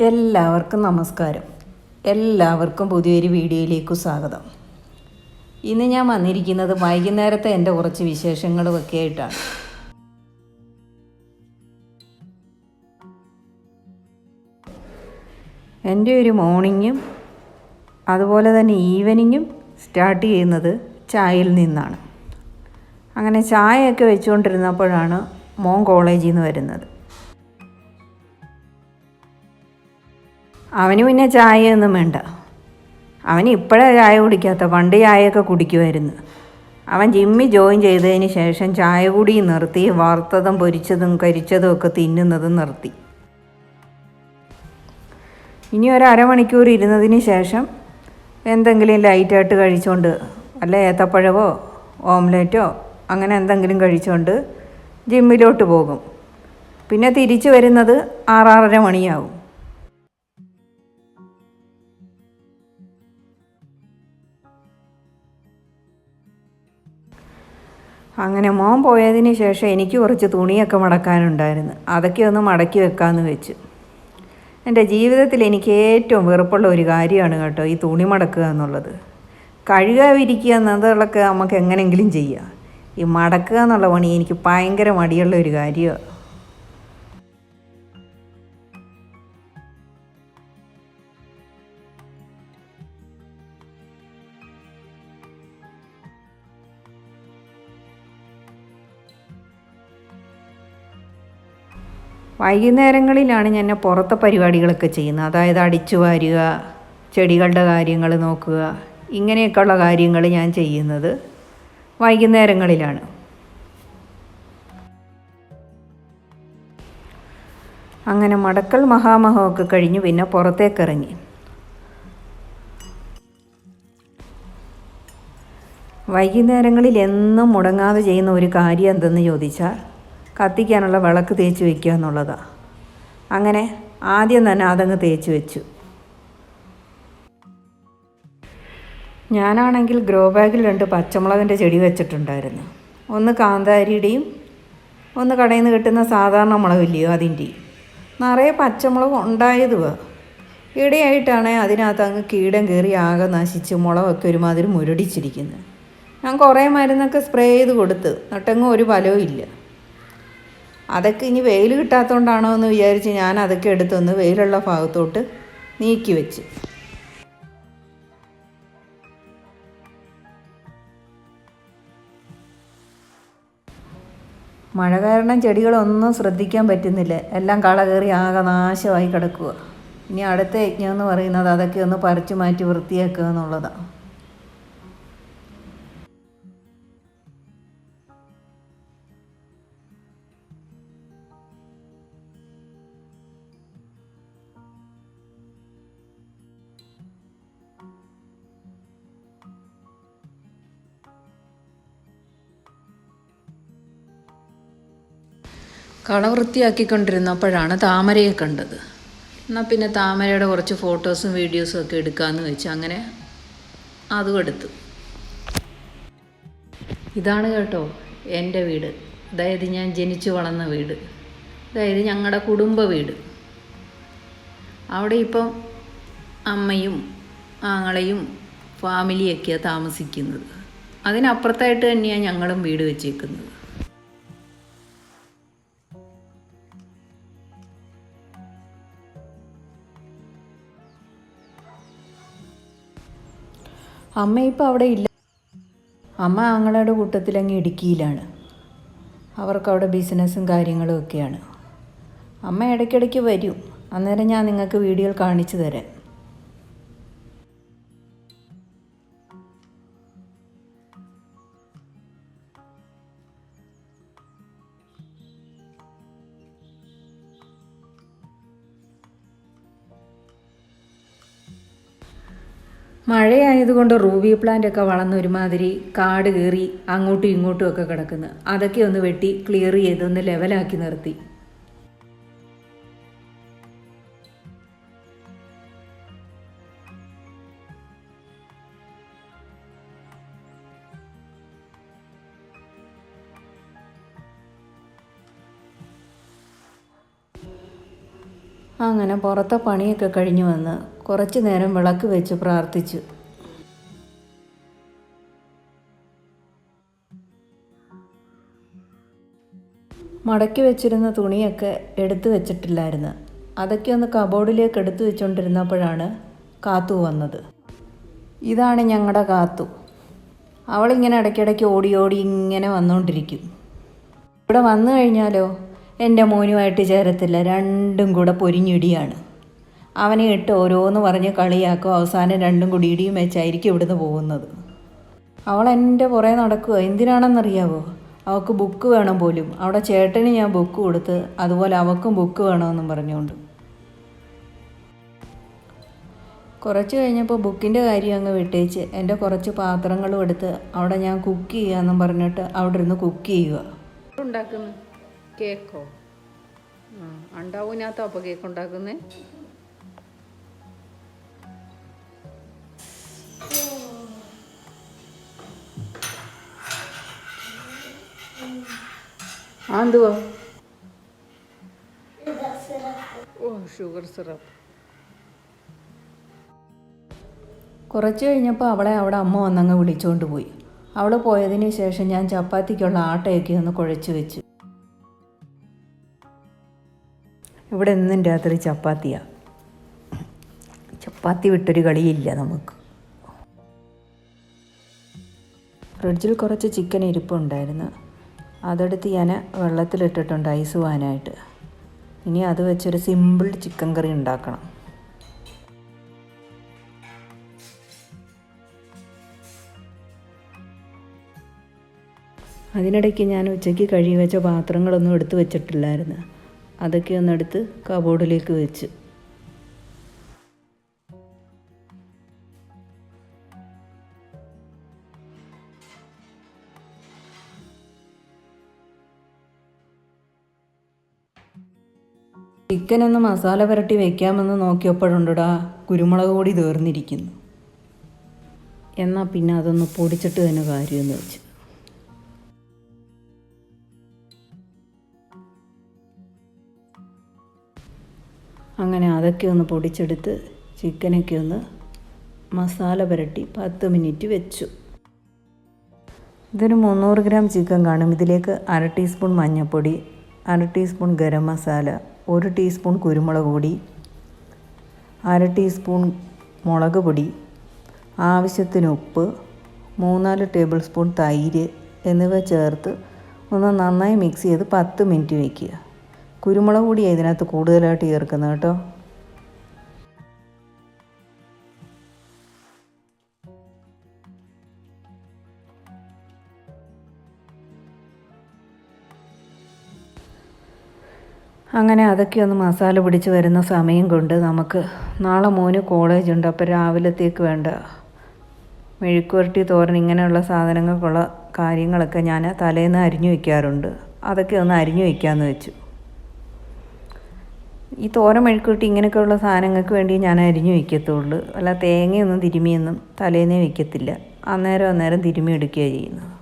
എല്ലാവർക്കും നമസ്കാരം. എല്ലാവർക്കും പുതിയൊരു വീഡിയോയിലേക്ക് സ്വാഗതം. ഇന്ന് ഞാൻ വന്നിരിക്കുന്നത് വൈകുന്നേരത്തെ എന്റെ കുറച്ച് വിശേഷങ്ങളും ഒക്കെ ആയിട്ടാണ്. എന്റെ ഒരു മോർണിംഗും അതുപോലെ തന്നെ ഈവനിങ്ങും സ്റ്റാർട്ട് ചെയ്യുന്നത് ചായയിൽ നിന്നാണ്. അങ്ങനെ ചായയൊക്കെ വെച്ചുകൊണ്ടിരുന്നപ്പോഴാണ് മോൻ കോളേജിൽ നിന്ന് വരുന്നത്. അവന് പിന്നെ ചായയൊന്നും വേണ്ട. അവൻ ഇപ്പോഴേ ചായ കുടിക്കാത്ത. പണ്ട് ചായയൊക്കെ കുടിക്കുമായിരുന്നു അവൻ ജിമ്മി ജോയിൻ ചെയ്തതിന് ശേഷം ചായ കൂടി നിർത്തി വറുത്തതും പൊരിച്ചതും കരിച്ചതും ഒക്കെ തിന്നുന്നതും നിർത്തി. ഇനി ഒരു അരമണിക്കൂർ ഇരുന്നതിന് ശേഷം എന്തെങ്കിലും ലൈറ്റായിട്ട് കഴിച്ചുകൊണ്ട് അല്ല ഏത്തപ്പഴവോ ഓംലെറ്റോ അങ്ങനെ എന്തെങ്കിലും കഴിച്ചുകൊണ്ട് ജിമ്മിലോട്ട് പോകും. പിന്നെ തിരിച്ചു വരുന്നത് ആറാറര മണിയാവും. അങ്ങനെ മോൻ പോയതിന് ശേഷം എനിക്ക് കുറച്ച് തുണിയൊക്കെ മടക്കാനുണ്ടായിരുന്നു. അതൊക്കെ ഒന്ന് മടക്കി വെക്കാമെന്ന് വെച്ചു. എന്റെ ജീവിതത്തിൽ എനിക്ക് ഏറ്റവും വെറുപ്പുള്ള ഒരു കാര്യമാണ് കേട്ടോ ഈ തുണി മടക്കുക എന്നുള്ളത്. കഴുകുക വിരിക്കുക എന്നതൊക്കെ നമുക്ക് എങ്ങനെയെങ്കിലും ചെയ്യാം. ഈ മടക്കുക എന്നുള്ള പണി എനിക്ക് ഭയങ്കര മടിയുള്ള ഒരു കാര്യമാണ്. വൈകുന്നേരങ്ങളിലാണ് ഞാൻ പുറത്തെ പരിപാടികളൊക്കെ ചെയ്യുന്നത്. അതായത് അടിച്ചു വാരുക ചെടികളുടെ കാര്യങ്ങൾ നോക്കുക ഇങ്ങനെയൊക്കെയുള്ള കാര്യങ്ങൾ ഞാൻ ചെയ്യുന്നത് വൈകുന്നേരങ്ങളിലാണ്. അങ്ങനെ മടക്കൽ മഹാമഹമൊക്കെ കഴിഞ്ഞ് പിന്നെ പുറത്തേക്ക് ഇറങ്ങി വൈകുന്നേരങ്ങളിൽ എന്നും മുടങ്ങാതെ ചെയ്യുന്ന ഒരു കാര്യം എന്തെന്ന് ചോദിച്ചാൽ കത്തിക്കാനുള്ള വിളക്ക് തേച്ച് വെക്കുക എന്നുള്ളതാണ് അങ്ങനെ ആദ്യം തന്നെ അതങ്ങ് തേച്ച് വെച്ചു. ഞാനാണെങ്കിൽ ഗ്രോ ബാഗിൽ രണ്ട് പച്ചമുളകിന്റെ ചെടി വെച്ചിട്ടുണ്ടായിരുന്നു. ഒന്ന് കാന്താരിയുടെയും ഒന്ന് കടയിൽ നിന്ന് കിട്ടുന്ന സാധാരണ മുളകില്ലയോ അതിന്റെയും. നിറയെ പച്ചമുളക് ഉണ്ടായതുവാ. ഇടയായിട്ടാണ് അതിനകത്ത് അങ്ങ് കീടം കയറി ആകെ നശിച്ച് മുളകൊക്കെ ഒരുമാതിരി മുരടിച്ചിരിക്കുന്നത് ഞാൻ കുറേ മരുന്നൊക്കെ സ്പ്രേ ചെയ്ത് കൊടുത്ത് എന്നിട്ടെങ്ങും ഒരു ഫലവും ഇല്ല. അതൊക്കെ ഇനി വെയിൽ കിട്ടാത്തതുകൊണ്ടാണോ എന്ന് വിചാരിച്ച് ഞാൻ അതൊക്കെ എടുത്തൊന്ന് വെയിലുള്ള ഭാഗത്തോട്ട് നീക്കി വെച്ച്. മഴ കാരണം ചെടികളൊന്നും ശ്രദ്ധിക്കാൻ പറ്റുന്നില്ല. എല്ലാം കള കയറി ആകെ നാശമായി കിടക്കുക ഇനി അടുത്ത യജ്ഞം എന്ന് പറയുന്നത് അതൊക്കെ ഒന്ന് പറിച്ചു മാറ്റി വൃത്തിയാക്കുക എന്നുള്ളതാണ് കള വൃത്തിയാക്കിക്കൊണ്ടിരുന്നപ്പോഴാണ് താമരയെ കണ്ടത്. എന്നാൽ പിന്നെ താമരയുടെ കുറച്ച് ഫോട്ടോസും വീഡിയോസും ഒക്കെ എടുക്കാമെന്ന് വെച്ച് അങ്ങനെ അതും എടുത്തു. ഇതാണ് കേട്ടോ എന്റെ വീട്. അതായത് ഞാൻ ജനിച്ചു വളർന്ന വീട്. അതായത് ഞങ്ങളുടെ കുടുംബ വീട്. അവിടെ ഇപ്പം അമ്മയും ആങ്ങളെയും ഫാമിലിയൊക്കെയാണ് താമസിക്കുന്നത്. അതിനപ്പുറത്തായിട്ട് തന്നെയാണ് ഞങ്ങളും വീട് വെച്ചേക്കുന്നത്. അമ്മ ഇപ്പോൾ അവിടെ ഇല്ല. അമ്മ ആങ്ങളുടെ കൂട്ടത്തിൽ അങ്ങ് ഇടുക്കിയിലാണ്. അവർക്ക് അവിടെ ബിസിനസ്സും കാര്യങ്ങളും ഒക്കെയാണ്. അമ്മ ഇടയ്ക്കിടയ്ക്ക് വരും. അന്നേരം ഞാൻ നിങ്ങൾക്ക് വീഡിയോയിൽ കാണിച്ചു തരാം മഴയായതുകൊണ്ട് റൂബി പ്ലാന്റ് ഒക്കെ വളർന്ന ഒരുമാതിരി കാട് കയറി അങ്ങോട്ടും ഇങ്ങോട്ടും ഒക്കെ കിടക്കുന്നു. അതൊക്കെ ഒന്ന് വെട്ടി ക്ലിയർ ചെയ്ത് ഒന്ന് ലെവലാക്കി നിർത്തി. അങ്ങനെ പുറത്തെ പണിയൊക്കെ കഴിഞ്ഞു വന്ന് കുറച്ച് നേരം വിളക്ക് വെച്ച് പ്രാർത്ഥിച്ചു. മടക്കി വെച്ചിരുന്ന തുണിയൊക്കെ എടുത്തു വെച്ചിട്ടില്ലായിരുന്നു. അതൊക്കെ ഒന്ന് കബോർഡിലേക്ക് എടുത്തു വെച്ചുകൊണ്ടിരുന്നപ്പോഴാണ് കാത്തു വന്നത്. ഇതാണ് ഞങ്ങളുടെ കാത്തു. അവളിങ്ങനെ ഇടയ്ക്കിടയ്ക്ക് ഓടി ഓടി ഇങ്ങനെ വന്നുകൊണ്ടിരിക്കും ഇവിടെ വന്നു കഴിഞ്ഞാലോ? എന്റെ മോനുമായിട്ട് ചേരത്തില്ല. രണ്ടും കൂടെ പൊരിഞ്ഞിടിയാണ് അവനെ ഇട്ട് ഓരോന്ന് പറഞ്ഞ് കളിയാക്കും. അവസാനം രണ്ടും കൂടി ഇടിയും വെച്ചായിരിക്കും ഇവിടുന്ന് പോകുന്നത്. അവൾ എന്റെ പുറകെ നടക്കുക. എന്തിനാണെന്നറിയാവോ? അവൾക്ക് ബുക്ക് വേണം പോലും. അവിടെ ചേട്ടന് ഞാൻ ബുക്ക് കൊടുത്ത് അതുപോലെ അവൾക്കും ബുക്ക് വേണമെന്നും പറഞ്ഞുകൊണ്ട്. കുറച്ച് കഴിഞ്ഞപ്പോൾ ബുക്കിന്റെ കാര്യം അങ്ങ് വിട്ടേച്ച് എന്റെ കുറച്ച് പാത്രങ്ങളും എടുത്ത് അവിടെ ഞാൻ കുക്ക് ചെയ്യാമെന്നും പറഞ്ഞിട്ട് അവിടെ ഇരുന്ന് കുക്ക് ചെയ്യുക. ഉണ്ടാക്കുന്നു കേക്കോ? ഉണ്ടാവൂനാത്തോ അപ്പോൾ കേക്ക് ഉണ്ടാക്കുന്നേ എന്തുവാ? ഓ ഷുഗർ സിറപ്പ്. കുറച്ച് കഴിഞ്ഞപ്പോൾ അവളെ അവിടെ അമ്മ വന്നങ്ങ് വിളിച്ചുകൊണ്ട് പോയി. അവൾ പോയതിന് ശേഷം ഞാൻ ചപ്പാത്തിക്കുള്ള ആട്ടയൊക്കെ ഒന്ന് കുഴച്ച് വെച്ചു. ഇവിടെ എന്നും രാത്രി ചപ്പാത്തിയാണ് ചപ്പാത്തി വിട്ടൊരു കളിയില്ല നമുക്ക്. ഫ്രിഡ്ജിൽ കുറച്ച് ചിക്കൻ ഇരിപ്പുണ്ടായിരുന്നു. അതെടുത്ത് ഞാൻ വെള്ളത്തിലിട്ടിട്ടുണ്ട് ഐസ് പോകാനായിട്ട് ഇനി അത് വെച്ചൊരു സിമ്പിൾ ചിക്കൻ കറി ഉണ്ടാക്കണം. അതിനിടയ്ക്ക് ഞാൻ ഉച്ചയ്ക്ക് കഴുകി വെച്ച പാത്രങ്ങളൊന്നും എടുത്ത് വെച്ചിട്ടില്ലായിരുന്നു. അതൊക്കെ ഒന്നെടുത്ത് കബോർഡിലേക്ക് വെച്ച്. ചിക്കൻ ഒന്ന് മസാല പുരട്ടി വെക്കാമെന്ന് നോക്കിയപ്പോഴുണ്ടടാ? കുരുമുളക് പൊടി തീർന്നിരിക്കുന്നു. എന്നാൽ പിന്നെ അതൊന്ന് പൊടിച്ചിട്ട് തന്നെ കാര്യമെന്ന് വെച്ച്. അങ്ങനെ അതൊക്കെ ഒന്ന് പൊടിച്ചെടുത്ത് ചിക്കനൊക്കെ ഒന്ന് മസാല പുരട്ടി പത്ത് മിനിറ്റ് വെച്ചു. ഇതൊരു മുന്നൂറ് ഗ്രാം ചിക്കൻ കാണും. ഇതിലേക്ക് അര ടീസ്പൂൺ മഞ്ഞൾപ്പൊടി അര ടീസ്പൂൺ ഗരം മസാല ഒരു ടീസ്പൂൺ കുരുമുളക് പൊടി അര ടീസ്പൂൺ മുളക് പൊടി ആവശ്യത്തിന് ഉപ്പ് മൂന്നാൽ ടേബിൾ സ്പൂൺ തൈര് എന്നിവ ചേർത്ത് ഒന്ന് നന്നായി മിക്സ് ചെയ്ത് പത്ത് മിനിറ്റ് വയ്ക്കുക കുരുമുളക് പൊടി ഇതിനകത്ത് കൂടുതലായിട്ട് ചേർക്കുന്നത് കേട്ടോ. അങ്ങനെ അതൊക്കെ ഒന്ന് മസാല പിടിച്ച് വരുന്ന സമയം കൊണ്ട് നമുക്ക് നാളെ മോന് കോളേജുണ്ട് അപ്പോൾ രാവിലത്തേക്ക് വേണ്ട. മെഴുക്കുവരട്ടി തോരൻ ഇങ്ങനെയുള്ള സാധനങ്ങൾക്കുള്ള കാര്യങ്ങളൊക്കെ ഞാൻ തലേന്ന് അരിഞ്ഞു വയ്ക്കാറുണ്ട് അതൊക്കെ ഒന്ന് അരിഞ്ഞു വയ്ക്കാമെന്ന് വെച്ചു. ഈ തോരൻ മെഴുക്കുവരട്ടി ഇങ്ങനെയൊക്കെയുള്ള സാധനങ്ങൾക്ക് വേണ്ടി ഞാൻ അരിഞ്ഞു വയ്ക്കത്തുള്ളൂ അല്ല തേങ്ങയൊന്നും തിരുമിയൊന്നും തലേന്നേ വയ്ക്കത്തില്ല അന്നേരം അന്നേരം തിരുമി എടുക്കുകയാണ് ചെയ്യുന്നത്.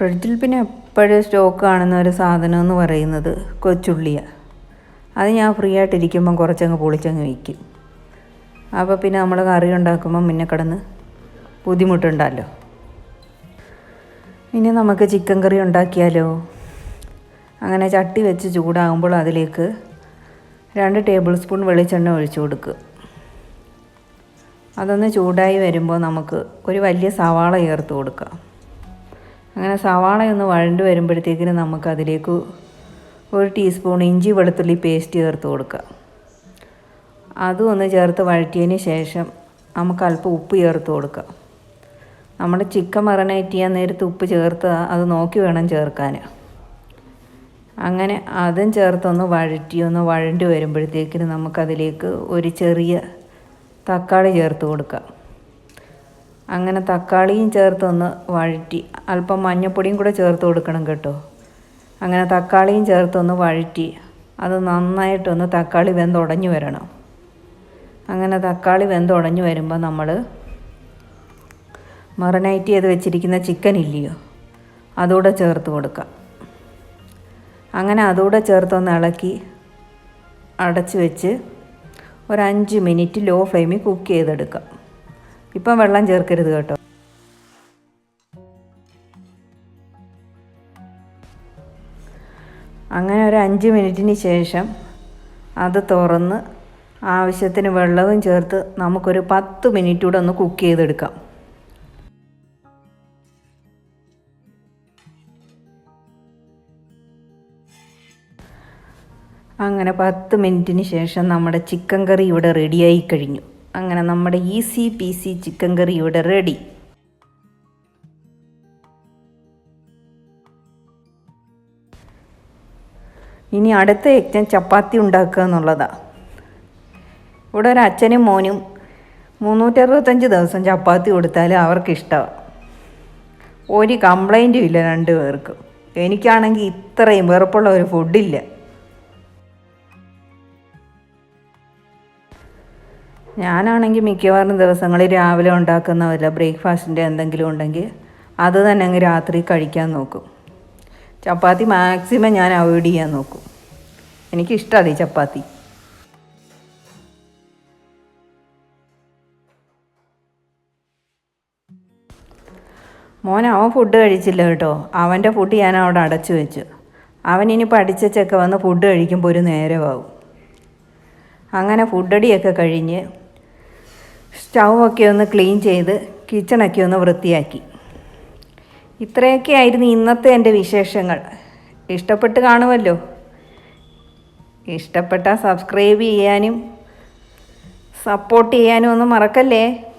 ഫ്രിഡ്ജിൽ പിന്നെ എപ്പോഴും സ്റ്റോക്ക് കാണുന്ന ഒരു സാധനം എന്ന് പറയുന്നത് കൊച്ചുള്ളിയാണ് അത് ഞാൻ ഫ്രീ ആയിട്ടിരിക്കുമ്പം കുറച്ചങ്ങ് പൊളിച്ചങ്ങ് വയ്ക്കും. അപ്പോൾ പിന്നെ നമ്മൾ കറി ഉണ്ടാക്കുമ്പം പിന്നെ കിടന്ന് ബുദ്ധിമുട്ടുണ്ടല്ലോ. ഇനി നമുക്ക് ചിക്കൻ കറി ഉണ്ടാക്കിയാലോ? അങ്ങനെ ചട്ടി വെച്ച് ചൂടാകുമ്പോൾ അതിലേക്ക് രണ്ട് ടേബിൾ സ്പൂൺ വെളിച്ചെണ്ണ ഒഴിച്ചു കൊടുക്കുക. അതൊന്ന് ചൂടായി വരുമ്പോൾ നമുക്ക് ഒരു വലിയ സവാള ചേർത്ത് കൊടുക്കാം. അങ്ങനെ സവാള ഒന്ന് വഴണ്ട് വരുമ്പോഴത്തേക്കിന് നമുക്ക് അതിലേക്ക് ഒരു ടീസ്പൂൺ ഇഞ്ചി വെളുത്തുള്ളി പേസ്റ്റ് ചേർത്ത് കൊടുക്കുക. അതും ഒന്ന് ചേർത്ത് വഴറ്റിയതിന് ശേഷം നമുക്ക് അല്പം ഉപ്പ് ചേർത്ത് കൊടുക്കുക. നമ്മൾ ചിക്കൻ മറനേറ്റ് ചെയ്യാൻ നേരത്ത് ഉപ്പ് ചേർത്ത് അത് നോക്കി വേണം ചേർക്കാൻ. അങ്ങനെ അതും ചേർത്തൊന്ന് വഴറ്റി ഒന്ന് വഴണ്ടി വരുമ്പോഴത്തേക്കിന് നമുക്കതിലേക്ക് ഒരു ചെറിയ തക്കാളി ചേർത്ത് കൊടുക്കാം അങ്ങനെ തക്കാളിയും ചേർത്തൊന്ന് വഴറ്റി. അല്പം മഞ്ഞൾപ്പൊടിയും കൂടെ ചേർത്ത് കൊടുക്കണം കേട്ടോ. അങ്ങനെ തക്കാളിയും ചേർത്തൊന്ന് വഴറ്റി. അത് നന്നായിട്ടൊന്ന് തക്കാളി വെന്തുടഞ്ഞു വരണം. അങ്ങനെ തക്കാളി വെന്തുടഞ്ഞു വരുമ്പോൾ നമ്മൾ മറിനൈറ്റ് ചെയ്ത് വെച്ചിരിക്കുന്ന ചിക്കൻ ഇല്ലയോ അതുകൂടെ ചേർത്ത് കൊടുക്കാം. അങ്ങനെ അതുകൂടെ ചേർത്തൊന്ന് ഇളക്കി അടച്ച് വെച്ച് ഒരു അഞ്ച് മിനിറ്റ് ലോ ഫ്ലെയിമിൽ കുക്ക് ചെയ്തെടുക്കാം. ഇപ്പം വെള്ളം ചേർക്കരുത് കേട്ടോ. അങ്ങനെ ഒരു അഞ്ച് മിനിറ്റിന് ശേഷം അത് തുറന്ന് ആവശ്യത്തിന് വെള്ളവും ചേർത്ത് നമുക്കൊരു പത്ത് മിനിറ്റ് കൂടെ ഒന്ന് കുക്ക് ചെയ്തെടുക്കാം. അങ്ങനെ പത്ത് മിനിറ്റിന് ശേഷം നമ്മുടെ ചിക്കൻ കറി ഇവിടെ റെഡിയായി കഴിഞ്ഞു. അങ്ങനെ നമ്മുടെ ഈസി പീസി ചിക്കൻ കറി ഇവിടെ റെഡി. ഇനി അടുത്ത യജ്ഞം ചപ്പാത്തി ഉണ്ടാക്കുക എന്നുള്ളതാണ് ഇവിടെ ഒരു അച്ഛനും മോനും മുന്നൂറ്ററുപത്തഞ്ച് ദിവസം ചപ്പാത്തി കൊടുത്താൽ അവർക്കിഷ്ടമാണ് ഒരു കംപ്ലൈന്റും ഇല്ല രണ്ട് പേർക്കും. എനിക്കാണെങ്കിൽ ഇത്രയും വെറുപ്പുള്ള ഒരു ഫുഡില്ല ഞാനാണെങ്കിൽ മിക്കവാറും ദിവസങ്ങളിൽ രാവിലെ ഉണ്ടാക്കുന്ന വല്ല ബ്രേക്ക്ഫാസ്റ്റിന്റെ എന്തെങ്കിലും ഉണ്ടെങ്കിൽ അത് തന്നെ അങ്ങ് രാത്രി കഴിക്കാൻ നോക്കും. ചപ്പാത്തി മാക്സിമം ഞാൻ അവോയ്ഡ് ചെയ്യാൻ നോക്കും. എനിക്കിഷ്ടമാണ് ഈ ചപ്പാത്തി. മോൻ അവൻ ഫുഡ് കഴിച്ചില്ല കേട്ടോ. അവന്റെ ഫുഡ് ഞാൻ അവിടെ അടച്ചു വെച്ചു. അവൻ ഇനി പഠിച്ചൊക്കെ വന്ന് ഫുഡ് കഴിക്കുമ്പോൾ ഒരു നേരമാവും. അങ്ങനെ ഫുഡടിയൊക്കെ കഴിഞ്ഞ് സ്റ്റൗവൊക്കെ ഒന്ന് ക്ലീൻ ചെയ്ത് കിച്ചണൊക്കെ ഒന്ന് വൃത്തിയാക്കി. ഇത്രയൊക്കെ ആയിരുന്നു ഇന്നത്തെ എന്റെ വിശേഷങ്ങൾ. ഇഷ്ടപ്പെട്ട് കാണുമല്ലോ. ഇഷ്ടപ്പെട്ടാൽ സബ്സ്ക്രൈബ് ചെയ്യാനും സപ്പോർട്ട് ചെയ്യാനും ഒന്നും മറക്കല്ലേ?